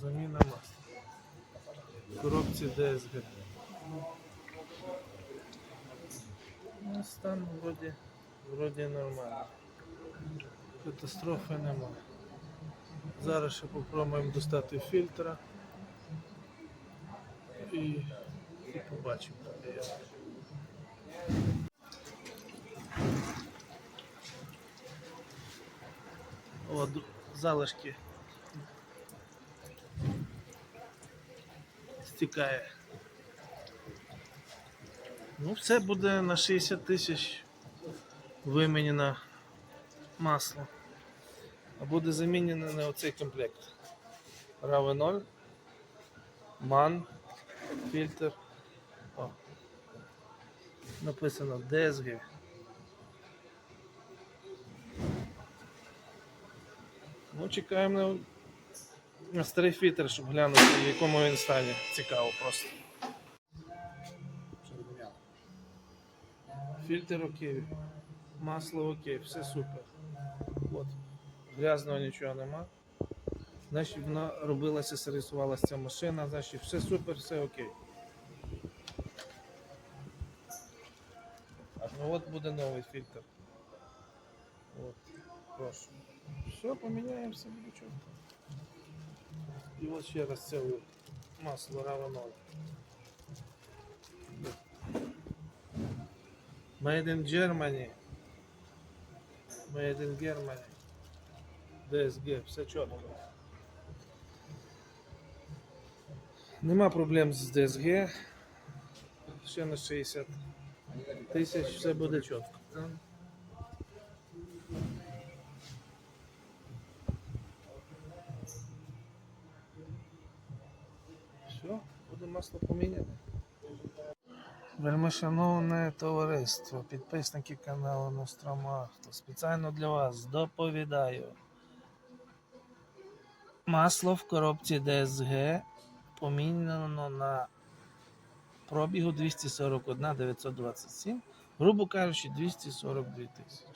Заміна масла. В коробці DSG. Ну, стан вроді, вроді нормальний. Катастрофи немає. Зараз ще попробуємо достати фільтра і, і побачимо. О, залишки стікає. Ну, все буде на 60 тисяч вимінено масло. А буде замінено на оцей комплект. Рави 0, ман, фільтр. О. Написано DSG. Ну, чекаємо на, на старий фільтр, щоб глянути, в якому він стані. Цікаво просто. Фільтр окей, масло окей, все супер. От. Грязного нічого нема. Значить, вона робилася, сервісувалася ця машина, значить все супер, все окей. Ну от буде новий фільтр. От, прошу. Все, поміняємося, буде чого. І от ще раз це от масло равно. Made in Germany. Made in Germany. DSG, все чітко. Нема проблем з DSG. Ще на 60 тисяч все буде чітко. Все, буде масло поміняне. Вельмишановне товариство, підписники каналу Ностромахто. Спеціально для вас доповідаю. Масло в коробці DSG поміняно на пробігу 241 927, грубо кажучи, 242 тисячі.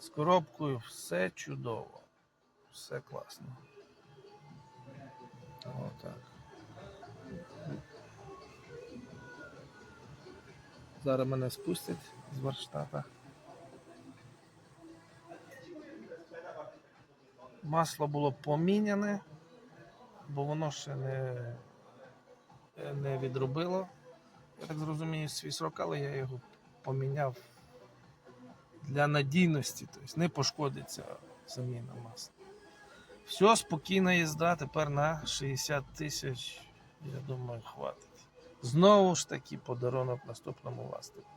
З коробкою все чудово. Все класно. Отак. Зараз мене спустять з Варштата. Масло було поміняне, бо воно ще не, не відробило. Я так зрозумію, свій срок, але я його поміняв для надійності, тобто не пошкодиться заміна масла. Все, спокійна їзда, тепер на 60 тисяч, я думаю, хватить. Знову ж таки подарунок наступному власнику.